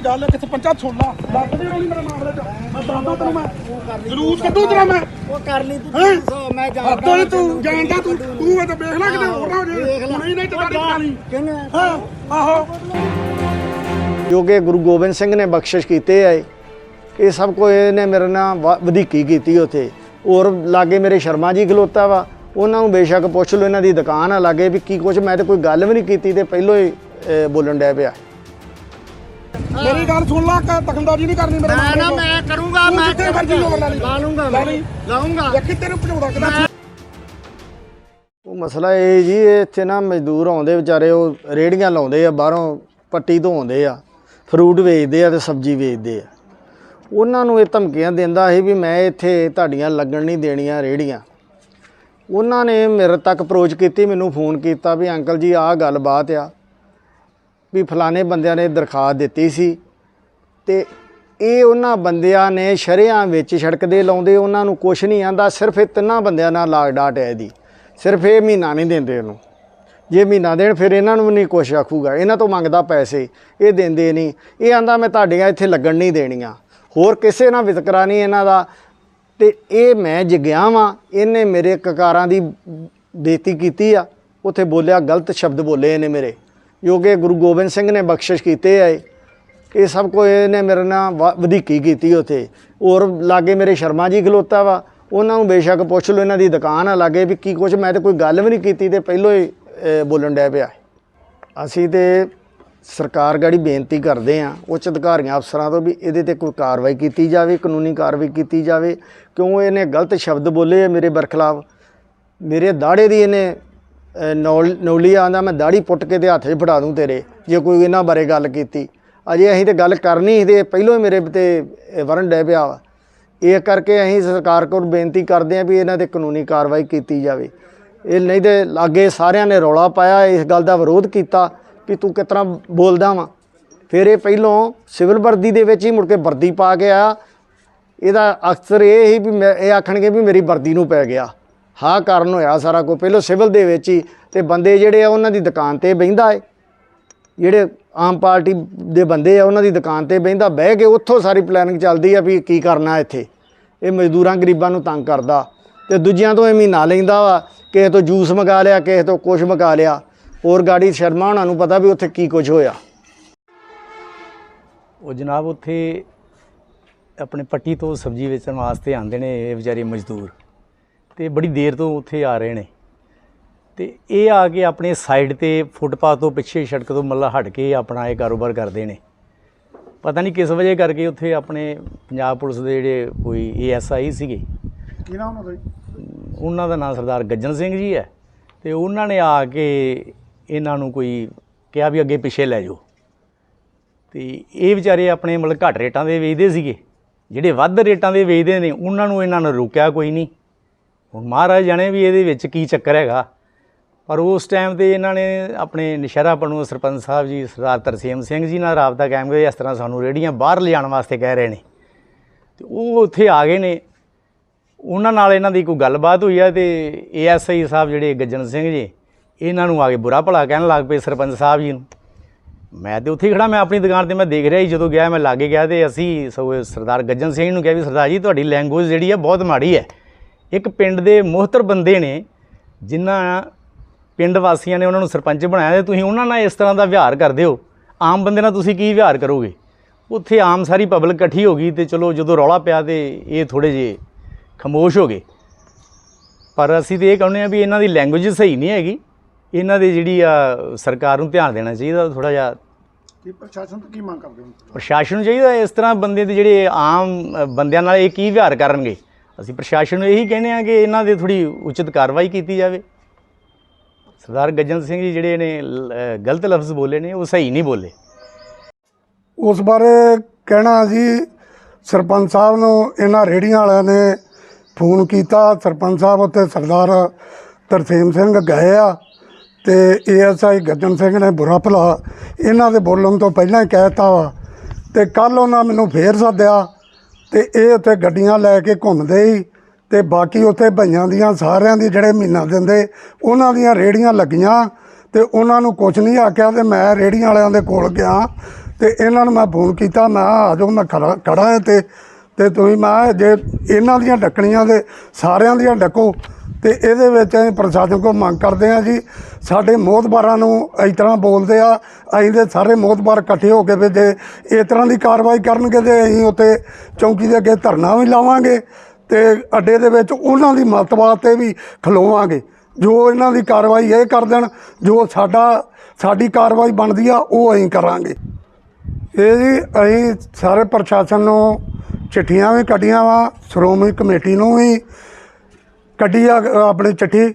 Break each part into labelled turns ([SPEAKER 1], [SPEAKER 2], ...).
[SPEAKER 1] ਮੇਰੀ ਗੱਲ ਕਿੱਥੇ ਪੰਚਾਇਤ ਸੁਣ ਲਾ ਲੱਗ ਦੇ ਰੋਣੀ ਮੇਰੇ ਮਾਮਲੇ ਚ। ਮੈਂ ਦੱਸਦਾ ਤੈਨੂੰ ਮੈਂ। ਜਲੂਸ ਕੱਢੂ ਤੇਰਾ ਮੈਂ।
[SPEAKER 2] ਉਹ ਕਰ ਲਈ ਤੂੰ ਮੈਂ ਜਾਣਦਾ
[SPEAKER 1] ਨੀ ਤੂੰ ਜਾਣਦਾ ਤੂੰ। ਤੂੰ ਇਹ ਤਾਂ ਵੇਖ ਲੈ ਕਿਤੇ ਹੋਰ ਨਾ ਹੋ ਜੇ। ਹੁਣ ਨਹੀਂ ਤੇ ਦਾੜੀ ਬਣਾ ਲਈ।
[SPEAKER 2] ਕਿਹਨੇ?
[SPEAKER 1] ਹਾਂ ਆਹੋ।
[SPEAKER 3] ਜੋ ਕਿ ਗੁਰੂ ਗੋਬਿੰਦ ਸਿੰਘ ਨੇ ਬਖਸ਼ਿਸ਼ ਕੀਤੇ ਆ ਇਹ ਸਭ ਕੁਝ ਇਹਨੇ ਮੇਰੇ ਨਾਲ ਵ- ਵਧੀਕੀ ਕੀਤੀ ਉੱਥੇ। ਔਰ ਲਾਗੇ ਮੇਰੇ ਸ਼ਰਮਾ ਜੀ ਖਲੋਤਾ ਵਾ। ਉਹਨਾਂ ਨੂੰ ਬੇਸ਼ੱਕ ਪੁੱਛ ਲਓ ਇਹਨਾਂ ਦੀ ਦੁਕਾਨ ਆ ਲਾਗੇ ਵੀ ਕੀ ਕੁਝ ਮੈਂ ਤੇ ਕੋਈ ਗੱਲ ਵੀ ਨਹੀਂ ਕੀਤੀ ਤੇ ਪਹਿਲੋਂ ਹੀ ਬੋਲਣ ਡਿਆ ਪਿਆ।
[SPEAKER 1] ਮੇਰੀ ਗੱਲ ਸੁਣ ਲਾ ਕਿ ਦਖਲਦਾਰੀ ਨਹੀਂ ਕਰਨੀ ਮੇਰੇ ਮਾਮਲੇ
[SPEAKER 2] ਨਾ। ਮੈਂ ਕਰੂੰਗਾ ਮੈਂ
[SPEAKER 1] ਜਿੱਥੇ ਮਰਜ਼ੀ ਜ਼ੋਰ ਲਾ ਲਈ।
[SPEAKER 2] ਲਾ ਲੂੰਗਾ
[SPEAKER 1] ਲਾ
[SPEAKER 2] ਮੈਂ
[SPEAKER 1] ਲਈ।
[SPEAKER 2] ਲਾਉਂਗਾ
[SPEAKER 1] ਵੇਖੀ ਤੈਨੂੰ ਭਜਾਉਣਾ ਕਿਦਾਂ
[SPEAKER 3] ਉਹ ਮਸਲਾ ਇਹ ਜੀ ਇੱਥੇ ਨਾ ਮਜ਼ਦੂਰ ਆਉਂਦੇ ਵਿਚਾਰੇ ਉਹ ਰੇੜੀਆਂ ਲਾਉਂਦੇ ਆ ਬਾਹਰੋਂ ਪੱਟੀ ਤੋਂ ਆਉਂਦੇ ਆ ਫਰੂਟ ਵੇਚਦੇ ਆ ਤੇ ਸਬਜ਼ੀ ਵੇਚਦੇ ਆ ਉਹਨਾਂ ਨੂੰ ਇਹ ਧਮਕੀਆਂ ਦਿੰਦਾ ਸੀ ਵੀ ਮੈਂ ਇੱਥੇ ਤੁਹਾਡੀਆਂ ਲੱਗਣ ਨਹੀਂ ਦੇਣੀਆਂ ਰੇੜੀਆਂ ਉਹਨਾਂ ਨੇ ਮੇਰੇ ਤੱਕ ਅਪਰੋਚ ਕੀਤੀ ਮੈਨੂੰ ਫੋਨ ਕੀਤਾ ਵੀ ਅੰਕਲ ਜੀ ਆਹ ਗੱਲਬਾਤ ਆ ਵੀ ਫਲਾਣੇ ਬੰਦਿਆਂ ਨੇ ਦਰਖਾਸਤ ਦਿੱਤੀ ਸੀ ਤੇ ਇਹ ਉਹਨਾਂ ਬੰਦਿਆਂ ਨੇ ਸ਼ਰਿਆਂ ਵਿੱਚ ਸੜਕ ਲਾਉਂਦੇ ਉਹਨਾਂ ਨੂੰ ਕੁਛ ਨਹੀਂ ਆਂਦਾ, ਸਿਰਫ ਇਹ ਤਿੰਨਾਂ ਬੰਦਿਆਂ ਨਾਲ ਲਾਗ ਡਾਟ ਹੈ ਇਹਦੀ ਸਿਰਫ ਇਹ ਮਹੀਨਾ ਨਹੀਂ ਦਿੰਦੇ ਉਹਨੂੰ ਜੇ ਮਹੀਨਾ ਦੇਣ, ਫਿਰ ਇਹਨਾਂ ਨੂੰ ਵੀ ਨਹੀਂ ਕੁਛ ਆਖੂਗਾ। ਇਹਨਾਂ ਤੋਂ ਮੰਗਦਾ ਪੈਸੇ, ਇਹ ਦਿੰਦੇ ਨਹੀਂ। ਇਹ ਆਂਦਾ, ਮੈਂ ਤੁਹਾਡੀਆਂ ਇੱਥੇ ਲੱਗਣ ਨਹੀਂ ਦੇਣੀਆਂ। ਹੋਰ ਕਿਸੇ ਨਾਲ ਵਿਤਕਰਾ ਨਹੀਂ ਇਹਨਾਂ ਦਾ। ਤੇ ਇਹ ਮੈਂ ਜਗਿਆ ਵਾਂ, ਇਹਨੇ ਮੇਰੇ ਕਕਾਰਾਂ ਦੀ ਬੇਤੀ ਕੀਤੀ ਆ। ਉੱਥੇ ਬੋਲਿਆ, ਗਲਤ ਸ਼ਬਦ ਬੋਲੇ ਇਹਨੇ ਮੇਰੇ। ਜੋ ਕਿ ਗੁਰੂ ਗੋਬਿੰਦ ਸਿੰਘ ਨੇ ਬਖਸ਼ਿਸ਼ ਕੀਤੇ ਆ ਇਹ। ਸਭ ਕੁਝ ਇਹਨੇ ਮੇਰੇ ਨਾਲ ਵ- ਵਧੀਕੀ ਕੀਤੀ ਉੱਥੇ। ਔਰ ਲਾਗੇ ਮੇਰੇ ਸ਼ਰਮਾ ਜੀ ਖਲੋਤਾ ਵਾ, ਉਹਨਾਂ ਨੂੰ ਬੇਸ਼ੱਕ ਪੁੱਛ ਲਓ, ਇਹਨਾਂ ਦੀ ਦੁਕਾਨ ਆ ਲਾਗੇ ਵੀ ਕੀ ਕੁਝ ਮੈਂ ਤੇ ਕੋਈ ਗੱਲ ਵੀ ਨਹੀਂ ਕੀਤੀ ਤੇ ਪਹਿਲੋਂ ਹੀ ਬੋਲਣ ਡਿਆ ਪਿਆ। ਅਸੀਂ ਤੇ ਸਰਕਾਰ ਗਾੜੀ ਬੇਨਤੀ ਕਰਦੇ ਆ, ਉੱਚ ਅਧਿਕਾਰੀਆਂ ਅਫਸਰਾਂ ਤੋਂ ਵੀ ਇਹਦੇ ਤੇ ਕੋਈ ਕਾਰਵਾਈ ਕੀਤੀ ਜਾਵੇ, ਕਾਨੂੰਨੀ ਕਾਰਵਾਈ ਕੀਤੀ ਜਾਵੇ। ਕਿਉਂ ਇਹਨੇ ਗਲਤ ਸ਼ਬਦ ਬੋਲੇ ਆ ਮੇਰੇ ਬਰਖਲਾਫ? ਮੇਰੇ ਦਾੜੇ ਦੀ ਇਹਨੇ ਨੌਲ ਨੌਲੀ ਆਂਦਾ, ਮੈਂ ਦਾੜੀ ਪੁੱਟ ਕੇ ਤੇ ਹੱਥ 'ਚ ਫੜਾ ਦੂੰ ਤੇਰੇ, ਜੇ ਕੋਈ ਇਹਨਾਂ ਬਾਰੇ ਗੱਲ ਕੀਤੀ। ਅਜੇ ਅਸੀਂ ਤੇ ਗੱਲ ਕਰਨੀ ਸੀ ਤੇ ਪਹਿਲੋਂ ਹੀ ਮੇਰੇ ਤੇ ਵਰਨ ਡੈ ਪਿਆ ਵਾ। ਇਹ ਕਰਕੇ ਅਸੀਂ ਸਰਕਾਰ ਕੋਲ ਬੇਨਤੀ ਕਰਦੇ ਹਾਂ ਵੀ ਇਹਨਾਂ ਤੇ ਕਾਨੂੰਨੀ ਕਾਰਵਾਈ ਕੀਤੀ ਜਾਵੇ। ਇਹ ਨਹੀਂ ਤੇ ਲਾਗੇ ਸਾਰਿਆਂ ਨੇ ਰੌਲਾ ਪਾਇਆ, ਇਸ ਗੱਲ ਦਾ ਵਿਰੋਧ ਕੀਤਾ ਵੀ ਤੂੰ ਕਿਸ ਤਰ੍ਹਾਂ ਬੋਲਦਾ ਵਾ। ਫਿਰ ਇਹ ਪਹਿਲੋਂ ਸਿਵਲ ਵਰਦੀ ਦੇ ਵਿੱਚ ਹੀ ਮੁੜ ਕੇ ਵਰਦੀ ਪਾ ਕੇ ਆ ਇਹਦਾ ਅਕਸਰ ਇਹ ਹੀ ਵੀ ਮੈਂ, ਇਹ ਆਖਣਗੇ ਵੀ ਮੇਰੀ ਵਰਦੀ ਨੂੰ ਪੈ ਗਿਆ। ਹਾਂ, ਕਾਰਨ ਹੋਇਆ ਸਾਰਾ ਕੁਝ ਪਹਿਲੋਂ ਸਿਵਲ ਦੇ ਵਿੱਚ ਹੀ ਤੇ ਬੰਦੇ ਜਿਹੜੇ ਆ, ਉਹਨਾਂ ਦੀ ਦੁਕਾਨ ਤੇ ਬਹਿੰਦਾ ਏ। ਜਿਹੜੇ ਆਮ ਪਾਰਟੀ ਦੇ ਬੰਦੇ ਆ, ਉਹਨਾਂ ਦੀ ਦੁਕਾਨ ਤੇ ਬਹਿੰਦਾ, ਬਹਿ ਕੇ ਉੱਥੋਂ ਸਾਰੀ ਪਲੈਨਿੰਗ ਚੱਲਦੀ ਆ ਵੀ ਕੀ ਕਰਨਾ ਇੱਥੇ। ਇਹ ਮਜ਼ਦੂਰਾਂ, ਗਰੀਬਾਂ ਨੂੰ ਤੰਗ ਕਰਦਾ। ਤੇ ਦੂਜਿਆਂ ਤੋਂ ਇਹ ਮਹੀਨਾ ਲੈਂਦਾ ਵਾ, ਕਿਸੇ ਤੋਂ ਜੂਸ ਮੰਗਾ ਲਿਆ, ਕਿਸੇ ਤੋਂ ਕੁਝ ਮੰਗਾ ਲਿਆ। ਹੋਰ ਗਾੜੀ ਸ਼ਰਮਾ ਉਹਨਾਂ ਨੂੰ ਪਤਾ ਵੀ ਉੱਥੇ ਕੀ ਕੁਝ ਹੋਇਆ।
[SPEAKER 4] ਉਹ ਜਨਾਬ, ਉੱਥੇ ਆਪਣੇ ਪੱਟੀ ਤੋਂ ਸਬਜ਼ੀ ਵੇਚਣ ਵਾਸਤੇ ਆਉਂਦੇ ਨੇ ਇਹ ਵਿਚਾਰੇ ਮਜ਼ਦੂਰ। ਤੇ ਬੜੀ ਦੇਰ ਤੋਂ ਉੱਥੇ ਆ ਰਹੇ ਨੇ। ਤੇ ਇਹ ਆ ਕੇ ਆਪਣੇ ਸਾਈਡ ਤੇ ਫੁੱਟਪਾਥ ਤੋਂ ਪਿੱਛੇ ਸੜਕ ਤੋਂ ਮੱਲਾ ਹਟ ਕੇ ਆਪਣਾ ਇਹ ਕਾਰੋਬਾਰ ਕਰਦੇ ਨੇ। ਪਤਾ ਨਹੀਂ ਕਿਸ ਵਜ੍ਹਾ ਕਰਕੇ ਉੱਥੇ ਆਪਣੇ ਪੰਜਾਬ ਪੁਲਿਸ ਦੇ ਜਿਹੜੇ ਕੋਈ ਏਐਸਆਈ ਸੀਗੇ।
[SPEAKER 1] ਕੀ ਨਾਮ ਉਹਨਾਂ ਦਾ?
[SPEAKER 4] ਉਹਨਾਂ ਦਾ ਨਾਮ ਸਰਦਾਰ ਗੱਜਨ ਸਿੰਘ ਜੀ ਹੈ। ਤੇ ਉਹਨਾਂ ਨੇ ਆ ਕੇ ਇਹਨਾਂ ਨੂੰ ਕੋਈ ਕਿਹਾ ਵੀ ਅੱਗੇ ਪਿੱਛੇ ਲੈ ਜਾਓ। ਤੇ ਇਹ ਵਿਚਾਰੇ ਆਪਣੇ ਮਤਲਬ ਘੱਟ ਰੇਟਾਂ ਦੇ ਵੇਚਦੇ ਸੀਗੇ। ਜਿਹੜੇ ਵੱਧ ਰੇਟਾਂ ਦੇ ਵੇਚਦੇ ਨੇ ਉਹਨਾਂ ਨੂੰ ਇਹਨਾਂ ਨੇ ਰੋਕਿਆ ਕੋਈ ਨਹੀਂ। ਹੁਣ ਮਹਾਰਾਜ ਜਾਣੇ ਵੀ ਇਹਦੇ ਵਿੱਚ ਕੀ ਚੱਕਰ ਹੈਗਾ। ਪਰ ਉਸ ਟਾਈਮ ਤੇ ਇਹਨਾਂ ਨੇ ਆਪਣੇ ਨਸ਼ਹਿਰਾ ਬਣੂ ਸਰਪੰਚ ਸਾਹਿਬ ਜੀ, ਸਰਦਾਰ ਤਰਸੇਮ ਸਿੰਘ ਜੀ ਨਾਲ ਰਾਬਤਾ ਕਾਇਮ ਕਰਿਆ, ਇਸ ਤਰ੍ਹਾਂ ਸਾਨੂੰ ਰੇੜੀਆਂ ਬਾਹਰ ਲਿਜਾਣ ਵਾਸਤੇ ਕਹਿ ਰਹੇ ਨੇ। ਤੇ ਉਹ ਉੱਥੇ ਆ ਗਏ ਨੇ। ਉਹਨਾਂ ਨਾਲ ਇਹਨਾਂ ਦੀ ਕੋਈ ਗੱਲਬਾਤ ਹੋਈ ਹੈ ਤੇ ਏਐਸਆਈ ਸਾਹਿਬ ਜਿਹੜੇ ਗੱਜਣ ਸਿੰਘ ਜੀ, ਇਹਨਾਂ ਨੂੰ ਆ ਕੇ ਬੁਰਾ ਭਲਾ ਕਹਿਣ ਲੱਗ ਪਏ ਸਰਪੰਚ ਸਾਹਿਬ ਜੀ ਨੂੰ। ਮੈਂ ਤੇ ਉੱਥੇ ਹੀ ਖੜਾ, ਮੈਂ ਆਪਣੀ ਦੁਕਾਨ ਤੇ ਮੈਂ ਦੇਖ ਰਿਹਾ ਸੀ, ਜਦੋਂ ਗਿਆ ਮੈਂ ਲਾਗੇ ਗਿਆ ਤੇ ਅਸੀਂ ਸਗੋਂ ਸਰਦਾਰ ਗੱਜਣ ਸਿੰਘ ਨੂੰ ਕਿਹਾ ਵੀ ਸਰਦਾਰ ਜੀ, ਤੁਹਾਡੀ ਲੈਂਗੁਏਜ ਜਿਹੜੀ ਹੈ ਬਹੁਤ ਮਾੜੀ ਹੈ। ਇੱਕ ਪਿੰਡ ਦੇ ਮੁਹਤਰ ਬੰਦੇ ਨੇ ਜਿਨ੍ਹਾਂ ਪਿੰਡ ਵਾਸੀਆਂ ਨੇ ਉਹਨਾਂ ਨੂੰ ਸਰਪੰਚ ਬਣਾਇਆ ਤੇ ਤੁਸੀਂ ਉਹਨਾਂ ਨਾਲ ਇਸ ਤਰ੍ਹਾਂ ਦਾ ਵਿਹਾਰ ਕਰਦੇ ਹੋ। ਆਮ ਬੰਦੇ ਨਾਲ ਤੁਸੀਂ ਕੀ ਵਿਹਾਰ ਕਰੋਗੇ? ਉੱਥੇ ਆਮ ਸਾਰੀ ਪਬਲਿਕ ਇਕੱਠੀ ਹੋ ਗਈ ਤੇ ਚਲੋ ਜਦੋਂ ਰੌਲਾ ਪਿਆ ਤੇ ਇਹ ਥੋੜੇ ਜਿਹੇ ਖਮੋਸ਼ ਹੋ ਗਏ। ਪਰ ਅਸੀਂ ਤੇ ਇਹ ਕਹਿੰਦੇ ਆ ਵੀ ਇਹਨਾਂ ਦੀ ਲੈਂਗੁਏਜ ਸਹੀ ਨਹੀਂ ਹੈਗੀ। ਇਹਨਾਂ ਦੇ ਜਿਹੜੀ ਆ ਸਰਕਾਰ ਨੂੰ ਧਿਆਨ ਦੇਣਾ ਚਾਹੀਦਾ ਥੋੜਾ ਜਿਹਾ।
[SPEAKER 1] ਕੀ ਪ੍ਰਸ਼ਾਸਨ ਤੋਂ ਕੀ ਮੰਗ ਕਰਦੇ ਹੋ?
[SPEAKER 4] ਪ੍ਰਸ਼ਾਸਨ ਨੂੰ ਚਾਹੀਦਾ ਇਸ ਤਰ੍ਹਾਂ ਬੰਦੇ ਦੇ ਜਿਹੜੇ ਆਮ ਬੰਦਿਆਂ ਨਾਲ ਇਹ ਕੀ ਵਿਹਾਰ ਕਰਨਗੇ? ਅਸੀਂ ਪ੍ਰਸ਼ਾਸਨ ਨੂੰ ਇਹੀ ਕਹਿੰਦੇ ਆ ਕਿ ਇਹਨਾਂ ਦੇ ਥੋੜੀ ਉਚਿਤ ਕਾਰਵਾਈ ਕੀਤੀ ਜਾਵੇ। ਸਰਦਾਰ ਗੱਜਨ ਸਿੰਘ ਜੀ ਜਿਹੜੇ ਨੇ ਗਲਤ ਲਫ਼ਜ਼ ਬੋਲੇ ਨੇ, ਉਹ ਸਹੀ ਨਹੀਂ ਬੋਲੇ।
[SPEAKER 5] ਉਸ ਬਾਰੇ ਕਹਿਣਾ ਜੀ ਸਰਪੰਚ ਸਾਹਿਬ ਨੂੰ ਇਹਨਾਂ ਰੇੜੀਆਂ ਵਾਲਿਆਂ ਨੇ ਫੋਨ ਕੀਤਾ। ਸਰਪੰਚ ਸਾਹਿਬ ਉੱਤੇ ਸਰਦਾਰ ਤਰਸੇਮ ਸਿੰਘ ਗਏ ਆ ਤੇ ਏਐਸਆਈ ਗੱਜਨ ਸਿੰਘ ਨੇ ਬੁਰਾ ਭਲਾ। ਇਹਨਾਂ ਦੇ ਬੋਲਣ ਤੋਂ ਪਹਿਲਾਂ ਹੀ ਕਹਿਤਾ ਵਾ। ਤੇ ਕੱਲ ਉਹਨਾਂ ਮੈਨੂੰ ਫੇਰ ਸੱਦਿਆ। ਤੇ ਇਹ ਉੱਥੇ ਗੱਡੀਆਂ ਲੈ ਕੇ ਘੁੰਮਦੇ ਹੀ ਤੇ ਬਾਕੀ ਉੱਥੇ ਭਈਆਂ ਦੀਆਂ ਸਾਰਿਆਂ ਦੀ ਜਿਹੜੇ ਮਹੀਨਾ ਦਿੰਦੇ, ਉਹਨਾਂ ਦੀਆਂ ਰੇੜੀਆਂ ਲੱਗੀਆਂ ਤੇ ਉਹਨਾਂ ਨੂੰ ਕੁਝ ਨਹੀਂ ਆਖਿਆ ਤੇ ਮੈਂ ਰੇੜੀਆਂ ਵਾਲਿਆਂ ਦੇ ਕੋਲ ਗਿਆ ਤੇ ਇਹਨਾਂ ਨੂੰ ਮੈਂ ਫੋਨ ਕੀਤਾ, ਮੈਂ ਆ ਜਾਓ, ਮੈਂ ਖੜਾ ਖੜਾ ਹਾਂ ਤੇ ਤੇ ਤੁਸੀਂ ਮੈਂ ਜੇ ਇਹਨਾਂ ਦੀਆਂ ਡੱਕਣੀਆਂ ਦੇ ਸਾਰਿਆਂ ਦੀਆਂ ਡੱਕੋ ਤੇ ਇਹਦੇ ਵਿੱਚ ਅਸੀਂ ਪ੍ਰਸ਼ਾਸਨ ਕੋਲ ਮੰਗ ਕਰਦੇ ਹਾਂ ਜੀ, ਸਾਡੇ ਮੋਹਤਬਾਰਾਂ ਨੂੰ ਇਸ ਤਰ੍ਹਾਂ ਬੋਲਦੇ ਆ, ਅਸੀਂ ਦੇ ਸਾਰੇ ਮੋਹਤਬਾਰ ਇਕੱਠੇ ਹੋ ਕੇ ਵੀ ਜੇ ਇਸ ਤਰ੍ਹਾਂ ਦੀ ਕਾਰਵਾਈ ਕਰਨਗੇ ਤੇ ਅਸੀਂ ਉੱਤੇ ਚੌਂਕੀ ਦੇ ਅੱਗੇ ਧਰਨਾ ਵੀ ਲਾਵਾਂਗੇ ਤੇ ਅੱਡੇ ਦੇ ਵਿੱਚ ਉਹਨਾਂ ਦੀ ਮਦਦ ਵਾਸਤੇ ਵੀ ਖਲੋਵਾਂਗੇ। ਜੋ ਇਹਨਾਂ ਦੀ ਕਾਰਵਾਈ ਇਹ ਕਰ ਦੇਣ, ਜੋ ਸਾਡਾ, ਸਾਡੀ ਕਾਰਵਾਈ ਬਣਦੀ ਆ, ਉਹ ਅਸੀਂ ਕਰਾਂਗੇ। ਇਹ ਜੀ, ਅਸੀਂ ਸਾਰੇ ਪ੍ਰਸ਼ਾਸਨ ਨੂੰ ਚਿੱਠੀਆਂ ਵੀ ਕੱਢੀਆਂ ਵਾ, ਸ਼੍ਰੋਮਣੀ ਕਮੇਟੀ ਨੂੰ ਵੀ ਕੱਢੀ ਆ ਆਪਣੀ ਚਿੱਠੀ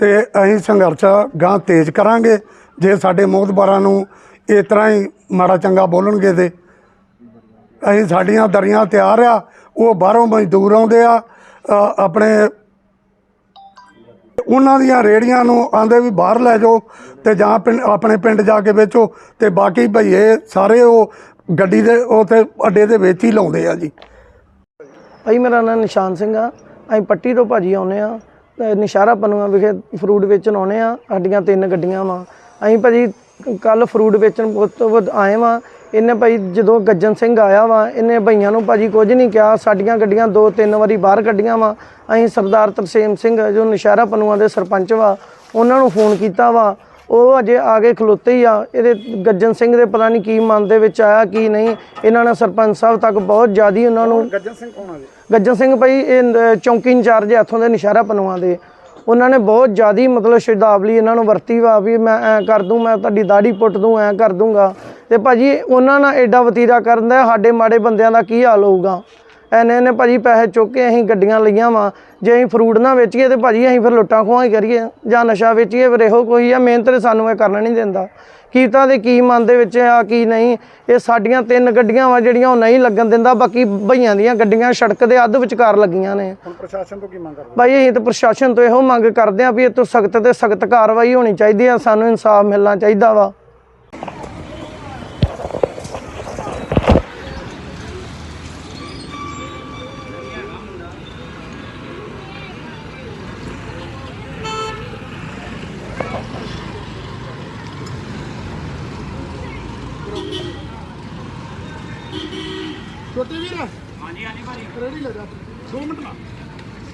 [SPEAKER 5] ਤੇ ਅਸੀਂ ਸੰਘਰਸ਼ ਗਾਂ ਤੇਜ਼ ਕਰਾਂਗੇ। ਜੇ ਸਾਡੇ ਮੋਹਤਬਾਰਾਂ ਨੂੰ ਇਸ ਤਰ੍ਹਾਂ ਹੀ ਮਾੜਾ ਚੰਗਾ ਬੋਲਣਗੇ ਤੇ ਅਸੀਂ ਸਾਡੀਆਂ ਦਰੀਆਂ ਤਿਆਰ ਆ, ਉਹ ਬਾਹਰੋਂ ਮਜ਼ਦੂਰ ਆਉਂਦੇ ਆ ਆਪਣੇ ਉਹਨਾਂ ਦੀਆਂ ਰੇੜੀਆਂ ਨੂੰ ਆਂਦੇ ਵੀ ਬਾਹਰ ਲੈ ਜਾਓ ਤੇ ਜਾਂ ਪਿੰਡ ਆਪਣੇ ਪਿੰਡ ਜਾ ਕੇ ਵੇਚੋ ਤੇ ਬਾਕੀ ਭਈਏ ਸਾਰੇ ਉਹ ਗੱਡੀ ਦੇ ਉੱਥੇ ਅੱਡੇ ਦੇ ਵਿੱਚ ਹੀ ਲਾਉਂਦੇ ਆ ਜੀ।
[SPEAKER 2] ਭਾਈ ਮੇਰਾ ਨਾਮ ਨਿਸ਼ਾਨ ਸਿੰਘ ਆ। ਅਸੀਂ ਪੱਟੀ ਤੋਂ ਭਾਜੀ ਆਉਨੇ ਆ ਤੇ ਨਿਸ਼ਾਰਾ ਪਨੂਆ ਵਿਖੇ ਫਰੂਟ ਵੇਚਣ ਆਉਨੇ ਆ ਸਾਡੀਆਂ ਤਿੰਨ ਗੱਡੀਆਂ ਵਾ। ਅਸੀਂ ਭਾਜੀ ਕੱਲ ਫਰੂਟ ਵੇਚਣ ਉਸ ਤੋਂ ਆਏ ਵਾ। ਇਹਨੇ ਭਾਈ ਜਦੋਂ ਗੱਜਨ ਸਿੰਘ ਆਇਆ ਵਾ, ਇਹਨੇ ਭਈਆਂ ਨੂੰ ਭਾਜੀ ਕੁਝ ਨਹੀਂ ਕਿਹਾ। ਸਾਡੀਆਂ ਗੱਡੀਆਂ ਦੋ ਤਿੰਨ ਵਾਰੀ ਬਾਹਰ ਕੱਢੀਆਂ ਵਾ। ਅਸੀਂ ਸਰਦਾਰ ਤਰਸੇਮ ਸਿੰਘ, ਜੋ ਨਿਸ਼ਾਰਾ ਪਨੂਆ ਦੇ ਸਰਪੰਚ ਵਾ, ਉਹਨਾਂ ਨੂੰ ਫੋਨ ਕੀਤਾ ਵਾ। ਉਹ ਅਜੇ ਆ ਕੇ ਖਲੋਤੇ ਹੀ ਆ। ਇਹਦੇ ਗੱਜਨ ਸਿੰਘ ਦੇ ਪਤਾ ਨਹੀਂ ਕੀ ਮਨ ਦੇ ਵਿੱਚ ਆਇਆ ਕੀ ਨਹੀਂ। ਇਹਨਾਂ ਨੇ ਸਰਪੰਚ ਸਾਹਿਬ ਤੱਕ ਬਹੁਤ ਜ਼ਿਆਦੀ ਉਹਨਾਂ ਨੂੰ
[SPEAKER 1] ਗੱਜਨ ਸਿੰਘ ਕੌਣ ਆ ਜੀ?
[SPEAKER 2] ਗੱਜਨ ਸਿੰਘ ਭਾਈ ਇਹ ਚੌਂਕੀ ਇੰਚਾਰਜ ਇੱਥੋਂ ਦੇ ਨਿਸ਼ਾਰਾ ਪਨੂਆਂ ਦੇ। ਉਹਨਾਂ ਨੇ ਬਹੁਤ ਜ਼ਿਆਦੀ ਮਤਲਬ ਸ਼ਰਧਾਵਲੀ ਇਹਨਾਂ ਨੂੰ ਵਰਤੀ ਵਾ ਵੀ ਮੈਂ ਐ ਕਰ ਦੂੰ ਮੈਂ ਤੁਹਾਡੀ ਦਾੜੀ ਪੁੱਟ ਦੂੰ ਐ ਕਰ ਦੂੰਗਾ। ਤੇ ਭਾਜੀ ਉਹਨਾਂ ਨਾਲ ਐਡਾ ਵਤੀਰਾ ਕਰਨ ਦਾ ਸਾਡੇ ਮਾੜੇ ਬੰਦਿਆਂ ਦਾ ਕੀ ਹਾਲ ਹੋਊਗਾ? ਐਨੇ ਨੇ ਭਾਜੀ ਪੈਸੇ ਚੁੱਕ ਕੇ ਅਸੀਂ ਗੱਡੀਆਂ ਲਈਆਂ ਵਾ। ਜੇ ਅਸੀਂ ਫਰੂਟ ਨਾ ਵੇਚੀਏ ਤੇ ਭਾਜੀ ਅਸੀਂ ਫਿਰ ਲੁੱਟਾਂ ਖੋਹਾਂ ਹੀ ਕਰੀਏ। ਜਾਂ ਨਸ਼ਾ ਵੇਚੀਏ ਫਿਰ ਇਹੋ ਕੋਈ ਆ ਮਿਹਨਤ ਤੇ ਸਾਨੂੰ ਇਹ ਕਰਨਾ ਨਹੀਂ ਦਿੰਦਾ। ਕੀਤਾਂ ਦੇ ਕੀ ਮਨ ਦੇ ਵਿੱਚ ਆ ਕੀ ਨਹੀਂ? ਇਹ ਸਾਡੀਆਂ ਤਿੰਨ ਗੱਡੀਆਂ ਵਾ ਜਿਹੜੀਆਂ ਉਹ ਨਹੀਂ ਲੱਗਣ ਦਿੰਦਾ ਬਾਕੀ ਭਈਆਂ ਦੀਆਂ ਗੱਡੀਆਂ ਸੜਕ ਦੇ ਅੱਧ ਵਿਚਕਾਰ ਲੱਗੀਆਂ ਨੇ।
[SPEAKER 1] ਹੁਣ ਪ੍ਰਸ਼ਾਸਨ ਤੋਂ ਕੀ ਮੰਗ ਕਰਦੇ
[SPEAKER 2] ਭਾਈ ਅਸੀਂ ਤਾਂ ਪ੍ਰਸ਼ਾਸਨ ਤੋਂ ਇਹੋ ਮੰਗ ਕਰਦੇ ਆ ਵੀ ਇਹ ਤੋਂ ਸਖਤ ਤੇ ਸਖਤ ਕਾਰਵਾਈ ਹੋਣੀ ਚਾਹੀਦੀ ਆ ਸਾਨੂੰ ਇਨਸਾਫ ਮਿਲਣਾ ਚਾਹੀਦਾ ਵਾ
[SPEAKER 1] ਛੋਟੇ ਵੀਰ ਰੇੜੀ ਲੈ ਜਾ 2 ਮਿੰਟ ਲਾ।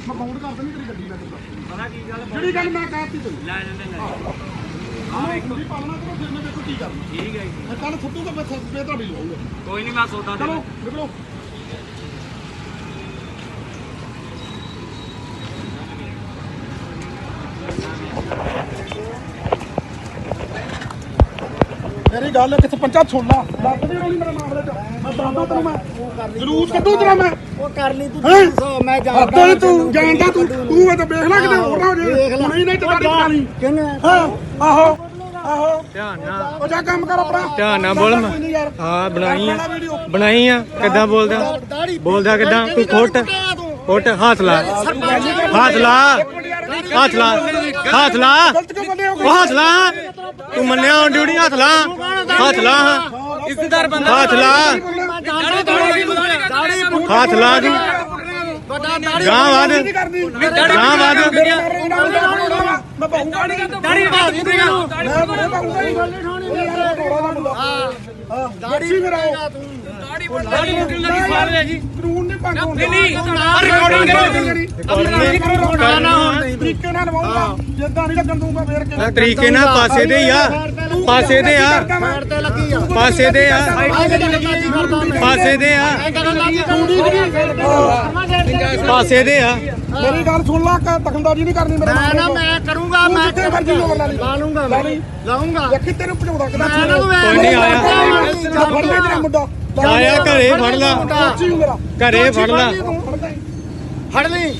[SPEAKER 1] ਮੈਂ ਬਾਉਂਡ ਕਰ ਦਿੰਦੀ ਤੇਰੀ ਗੱਡੀ ਲੈ ਕੇ ਪਤਾ ਕੀ ਗੱਲ ਜਿਹੜੀ ਗੱਲ ਮੈਂ ਕਹਿਤੀ ਤੈਨੂੰ। ਲੈ ਲੈ ਲੈ ਆ ਵੇਖੋ। ਜੀ ਪਾਲਣਾ ਕਰੋ ਫਿਰ ਮੈਂ ਦੇਖੋ ਕੀ ਕਰਨਾ। ਠੀਕ ਹੈ ਜੀ। ਮੈਂ ਕੱਲ ਫੁੱਟੂਗਾ ਮੈਂ ਸਸਪੇ ਤੁਹਾਡੀ ਲਵਾਉਂਗਾ
[SPEAKER 6] ਕੋਈ ਨਹੀਂ ਮੈਂ ਸੌਦਾ
[SPEAKER 1] ਚਲੋ ਨਿਕਲੋ। ਮੇਰੀ ਗੱਲ ਇੱਕ ਸਰਪੰਚਾ ਛੋਲਾ। ਲੱਗ ਨਹੀਂ ਰੋਣੀ ਮੇਰੇ ਮਾਮਲੇ ਚ। ਮੈਂ ਦੱਸਦਾ ਤੈਨੂੰ ਮੈਂ। ਜਲੂਸ ਕੱਢੂ ਤੇਰਾ ਮੈਂ।
[SPEAKER 3] ਉਹ ਕਰ ਲਈ ਤੂੰ
[SPEAKER 1] ਹੈਂ?
[SPEAKER 3] ਮੈਂ
[SPEAKER 1] ਅੱਧੇ ਤੂੰ ਜਾਣਦਾ ਤੂੰ ਤੂੰ। ਇਹ ਤਾਂ ਵੇਖ ਲੈ ਕਿਤੇ ਹੋਰ ਨਾ ਹੋ ਜੇ ਹੁਣੇ ਹੀ ਨਹੀਂ ਤੇ ਗਾੜੀ ਬਣਾ ਲਈ
[SPEAKER 3] ਕਿੰਨੇ
[SPEAKER 1] ਹਾਂ? ਆਹੋ। ਆਹੋ। ਧਿਆਨ ਨਾਲ। ਉਹ ਜਾ ਕੰਮ ਕਰ ਆਪਣਾ।
[SPEAKER 6] ਧਿਆਨ ਨਾਲ ਬੋਲ ਮੈਂ।
[SPEAKER 1] ਕੋਈ ਨੀ ਯਾਰ।
[SPEAKER 6] ਹਾਂ ਬਣਾਈ ਆ। ਬਣਾਈ ਕਿੱਦਾਂ ਬੋਲਦਾ? ਬੋਲਦਾ ਕਿੱਦਾਂ? ਤੂੰ ਖੋਟ ਖੋਟ? ਹੱਥ ਲਾ। ਹੱਥ ਲਾ। ਹੱਥ ਲਾ। ਹੱਥ ਲਾ।
[SPEAKER 1] ਗਲਤ ਕਿਉਂ ਬੰਦੇ ਹੋ
[SPEAKER 6] ਉਹ ਹੱਥ ਲਾ। ਤੂੰ ਮੰਨਿਆ ਹੁਣ ਡਿਊਟੀ? ਹੱਥ ਲਾ। ਹੱਥ ਲਾ। ਇੱਜ਼ਤਦਾਰ ਬੰਦਾ ਹੱਥ ਲਾ ਹੱਥ ਲਾ ਤੂੰ ਗਾਂ ਵਾਦ ਗਾਂ ਵਾਦ
[SPEAKER 1] ਮੈਂ ਪਾਉਂਗਾ ਨਹੀਂ ਦਾੜੀ ਭਾਜੀ ਤੂੰ ਮੈਂ ਪਾਉਂਗਾ ਨਹੀਂ ਹਾਂ ਦਾੜੀ ਫਿਰ ਆਓ
[SPEAKER 6] ਦਾੜੀ ਮੁੱਕਣ ਲੱਗੀ ਸਾਰ ਲੈ ਜੀ
[SPEAKER 1] ਕਾਨੂੰਨ ਨਹੀਂ
[SPEAKER 6] ਰਿਕਾਰਡਿੰਗ ਕਰੋ
[SPEAKER 1] ਨਾ। ਤਰੀਕੇ ਨਾਲ ਲਵਾਉਂਗਾ ਜਿੱਦਾਂ ਨਹੀਂ ਲੱਗਣ ਦੂੰਗਾ ਫੇਰ ਕਿਵੇਂ
[SPEAKER 6] ਤਰੀਕੇ ਨਾਲ ਪਾਸੇ ਦੇ ਹੀ ਆ। ਪਾਸੇ ਦੇ ਆ। ਪਾਸੇ ਦੇ ਆ। ਪਾਸੇ ਦੇ ਆ। ਪਾਸੇ ਦੇ ਆ।
[SPEAKER 1] ਮੇਰੀ ਗੱਲ ਸੁਣ ਲਾ ਕਿ ਦਖਲਦਾਰੀ ਨਹੀਂ ਕਰਨੀ ਮੇਰੇ
[SPEAKER 3] ਮੈਂ ਨਾ ਮੈਂ ਕਰੂੰਗਾ ਮੈਂ
[SPEAKER 1] ਜਿੱਥੇ ਮਰਜ਼ੀ ਲੋਕ ਲਾ ਲਈ।
[SPEAKER 3] ਲਾਉਂਗਾ
[SPEAKER 1] ਵੇਖੀ ਤੈਨੂੰ ਭਜਾਉਣਾ ਕਿਦਾਂ
[SPEAKER 6] ਕੋਈ ਨਹੀਂ ਆਇਆ।
[SPEAKER 1] ਫੜ ਲੈ ਤੇਰਾ ਮੁੰਡਾ।
[SPEAKER 6] ਆਇਆ ਘਰੇ ਫੜ ਲਾ ਘਰੇ
[SPEAKER 1] ਫੜ ਲੈ।
[SPEAKER 3] ਫੜ ਲਈ।